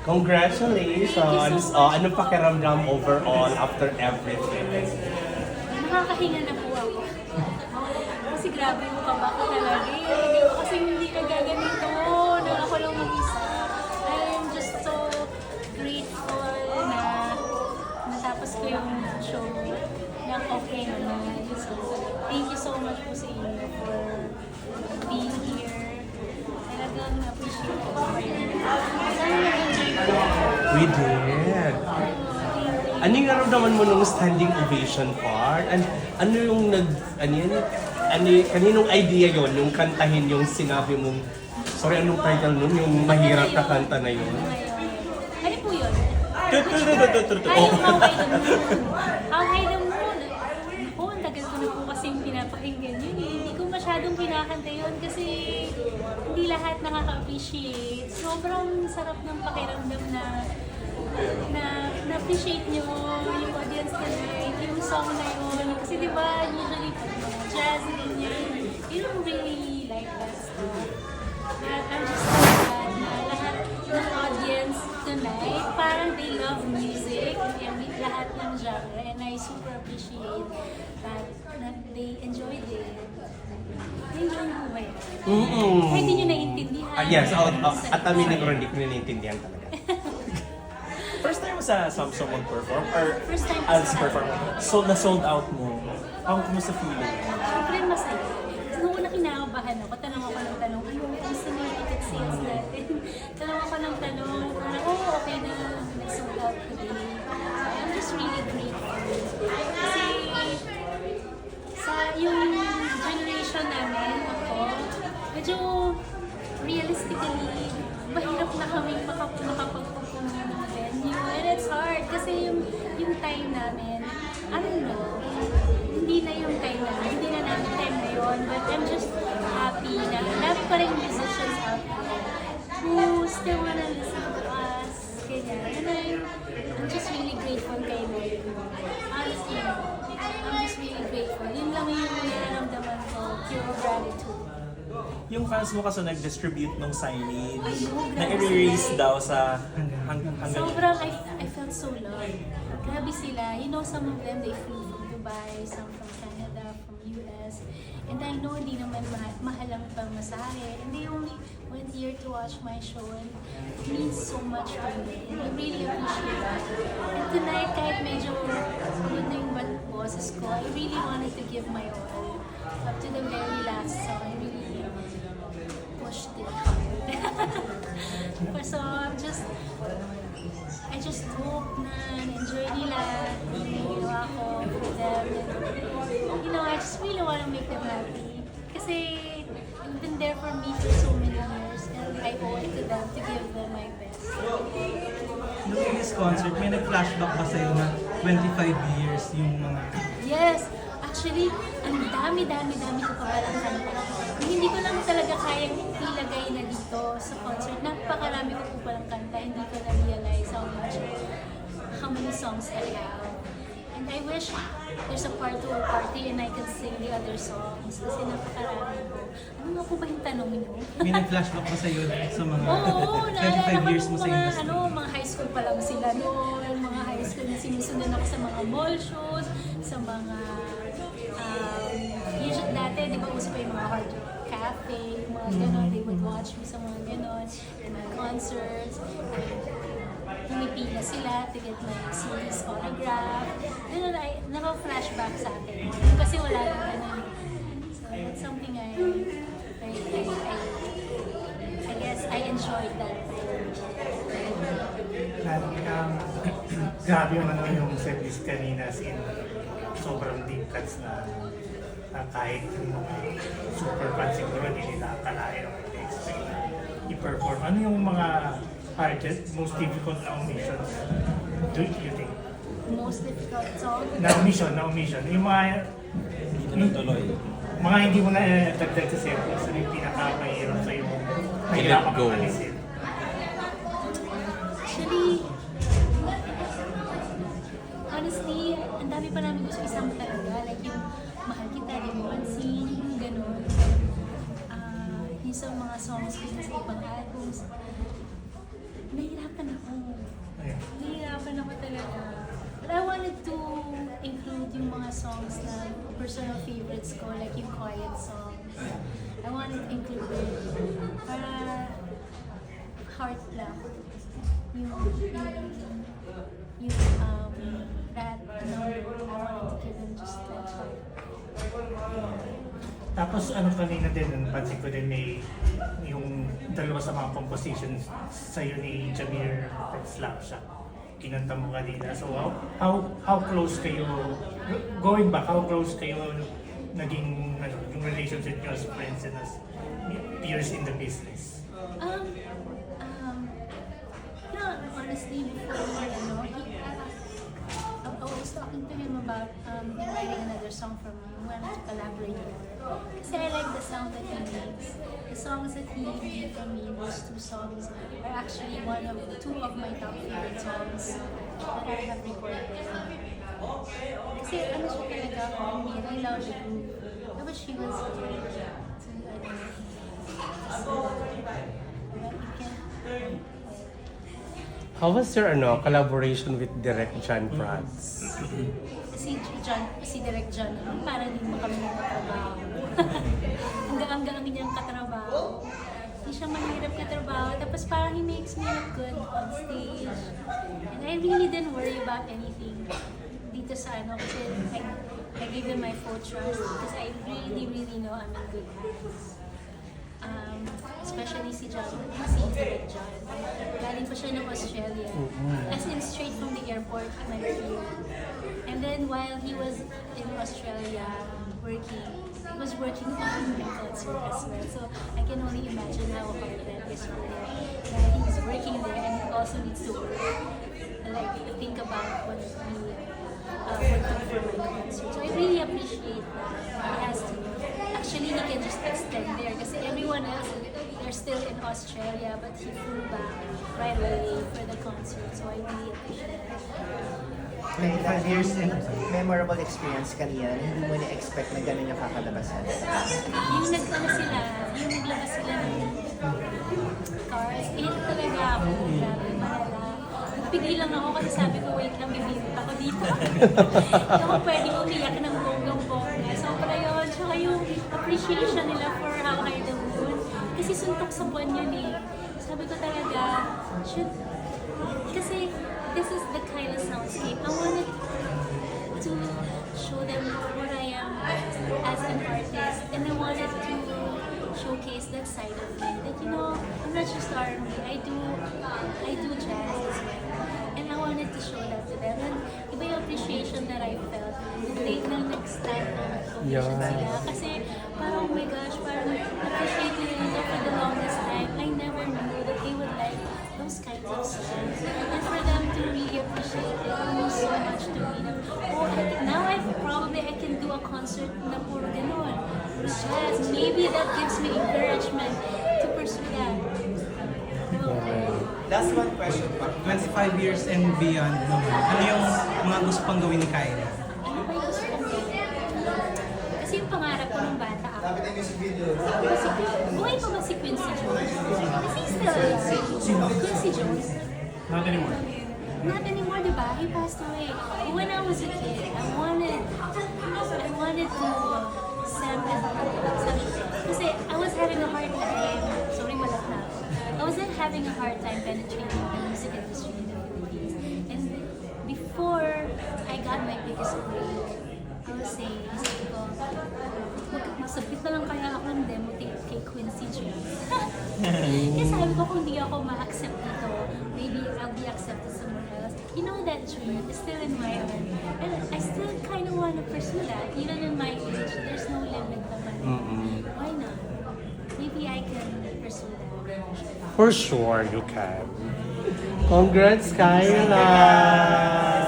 Congratulations! Oh, anong pakiramdam overall after everything? Nakakahinga na po ako. Kasi grabe yung kaba ko talaga eh. Hindi ko kasi hindi nagaganito na ako lang mag-isa. I'm just so grateful na natapos ko yung show ng okay naman. So, thank you so much po sa inyo for being here. Talagang appreciate ko. We did! Ano yung naramdaman mo nung standing ovation part? An ano yung nag... Ano yun? Ano, kaninong idea yon Yung kantahin yung sinabi mong... Sorry, anong title nun? Yung mahirap na kanta na yun? Ano po yun? Yung How High the Moon. How High the Moon. Ako, ang tagal ko na po kasing pinapakinggan yun eh. Hindi ko masyadong kinakanta yun kasi hindi lahat nakaka-appreciate. Sobrang sarap ng pakiramdam na na na-appreciate nyo yung audience tonight, yung song na yun. Kasi di ba, usually jazz, ganyan, you don't really like that stuff. But I'm just so glad na lahat ng audience tonight, parang they love music and lahat ng genre. And I super appreciate that, that they enjoyed it. Enjoy mo ba yun? Mm-mm. Kahit hindi nyo naiintindihan. Ah, yes, oh, oh, Sa- at ko rin, hindi ko naiintindihan talaga. First time mo sa Samsung mag-perform? Or First time ko as sa- performer? So, na-sold out mo. Ang kumusta feeling? Siyempre masaya. Noong una kinakabahan ako, tanong ako ng tanong, ano, kumusta na yung ticket sales natin? tanong ako ng tanong, parang, oh, okay na, nag-sold out today. I'm just really grateful. Kasi, sa yung generation namin, ako, medyo realistically, mahirap na kami makap makapag-perform ng venue. And it's hard kasi yung, yung time namin, I don't know, hindi na yung time namin, hindi na namin time na yun. But I'm just happy na marami pa rin musicians out there who still wanna listen to us. Ganyan. And I'm, I'm just really grateful kay Lord. Honestly, I'm just really grateful. Yun lang yung nararamdaman ko, pure gratitude. Yung fans mo kasi nag-distribute ng signage Ay, na i-release daw sa hang- hang- hanggang... Sobrang, I, I felt so loved. Grabe sila. You know, some of them, they flew from Dubai, some from Canada, from US. And I know hindi naman ma- mahal ang pamasahe. And they only went here to watch my show. And it means so much to me. And I really appreciate that. And tonight, kahit medyo ano na yung boses ko, I really wanted to give my all. Up to the very last song, I really pushed it hard. so I'm just I just hope na na-enjoy nila yung ginawa ko for them. And, you know, I just really want to make them happy. Kasi they've been there for me for so many years and I owe it to them to give them my best. Nung this concert, may nag-flashback ba sa'yo na 25 years yung mga... Yes! Actually, ang dami-dami-dami ko pa palang kanta. Hindi ko lang talaga kayang ilagay na dito sa concert. Napakarami ko po palang kanta. Hindi ko na-realize how much, how many songs I have. And I wish there's a part 2 or part 3 and I can sing the other songs. Kasi napakarami ko. Ano nga po ba yung tanong niyo? May nag-flashback ba sa'yo sa mga Oo, naalala 25 ko years mo sa mga, industry? ano, mga high school pa lang sila noon, mga high school na sinusundan ako sa mga mall shows, sa mga, um, usually dati, di ba, uso pa yung mga hard cafe, yung mga gano'n, they would watch me sa mga gano'n, and my concerts, pumipila sila to get my series autograph. Ganun, ay, naka-flashback sa akin. Kasi wala nang ganun. So, that's something I, I, I, I, I guess I enjoyed that. Um, grabe yung ano yung setlist kanina as in sobrang deep cuts na, na kahit yung mga super fans siguro hindi nila akalain o hindi expect na i-perform. Ano yung mga hardest, most difficult na omissions do you think? Most difficult song. Na omission, na omission. Yung mga yung, Tuloy. mga hindi mo na eh, dagdag sa setlist, ano yung pinakamahirap sa'yo mo? Mahirapan go. Actually, ang dami pa namin gusto isama talaga. Like yung mahal kita, di mo pansin, yung ganun. Ah, yung sa mga songs ko sa ibang albums. Nahirapan ako. But I wanted to include yung mga songs na personal favorites ko, like yung quiet songs. I wanted to include it para heart lang. Yung, yung, yung, um, just that. Tapos ano kanina din, napansin ko din may yung dalawa sa mga compositions sa'yo ni Jamir at Slapshot. Kinanta mo kanina. So how, how, how close kayo, going back, how close kayo naging ano, yung relationship niyo as friends and as peers in the business? About um, writing another song for me. We wanted to collaborate together. Kasi I like the sound that he makes. The songs that he made for me, those two songs, are actually one of two of my top favorite songs that I have recorded. Kasi ano siya talaga, homemade. I love the groove. I wish he was here to, ano, but he can't. How was your ano, collaboration with Direct John Prats? si John, si Direk John, parang hindi mo kami nakatrabaho. Ang gaang-gaang niyang katrabaho. Hindi siya mahirap katrabaho. Tapos parang he makes me look good on stage. And I really didn't worry about anything dito sa ano kasi I, I give him my full trust because I really, really know I'm in good hands. Um, especially si John, si John. Galing pa siya ng Australia. As in, straight from the airport, he went here. And then while he was in Australia working, he was working on my concert as well. So I can only imagine how hard that is for him. That he's working there and he also needs to work. Like think about what he uh, working for my concert. So I really appreciate that. He has to. Actually, he can just extend there kasi everyone else, they're still in Australia but he flew back right away for the concert. So I really appreciate that. 25 years and memorable experience kanina, hindi mo na-expect na gano'n yung kakalabasan. Yung nag-ano sila, yung naglabas sila ng cars, eh talaga ako, grabe, malala. Nagpigil lang ako kasi sabi ko, wait lang, bibigit ako dito. Hindi ako pwede umiyak ng bonggang-bongga. Sobra yun. Tsaka yung appreciation nila for How High the Moon. Kasi suntok sa buwan yun eh. Sabi ko talaga, should, kasi this is the kind of soundscape. I wanted to show them what I am as an artist, and I wanted to showcase that side of me. That you know, I'm not just R&B. I do, I do jazz as well, and I wanted to show that to them. And iba yung appreciation that I felt nung they na nag-stand ng Yeah. sila. Kasi parang, oh my gosh, parang appreciate nila ito for the longest time. I never knew that they would like those kinds of songs. And for them to really appreciate it, it means so much to me. Na, oh, I- now I probably I can do a concert na puro ganon. Puro jazz. Maybe that gives me encouragement to pursue that. Last one question pa. 25 years and beyond naman, ano yung mga gusto pang gawin ni Kylie? Ano ba yung gusto kong gawin? Kasi yung pangarap ko nung bata ako. Sabi ko si buhay pa ba si Quincy Jones? Is he still alive? Quincy Jones? Not anymore. Not anymore, di ba? He passed away. But when I was a kid, I wanted, I wanted to sample, kasi I was having a hard time, sorry, malat na ako. I was having a hard time penetrating the music industry in the Philippines. And before I got my biggest break, I was saying, sabi ko, "Mag- magsabit na lang kaya ako ng demo tape kay Quincy Jones. Kasi sabi ko, kung di ako ma-accept dito, maybe I'll be accepted somewhere else. You know that dream is still in my heart. And I still kind of want to pursue that. Even in my age, there's no limit naman. Why not? Maybe I can pursue that. For sure, you can. Congrats, Kyla!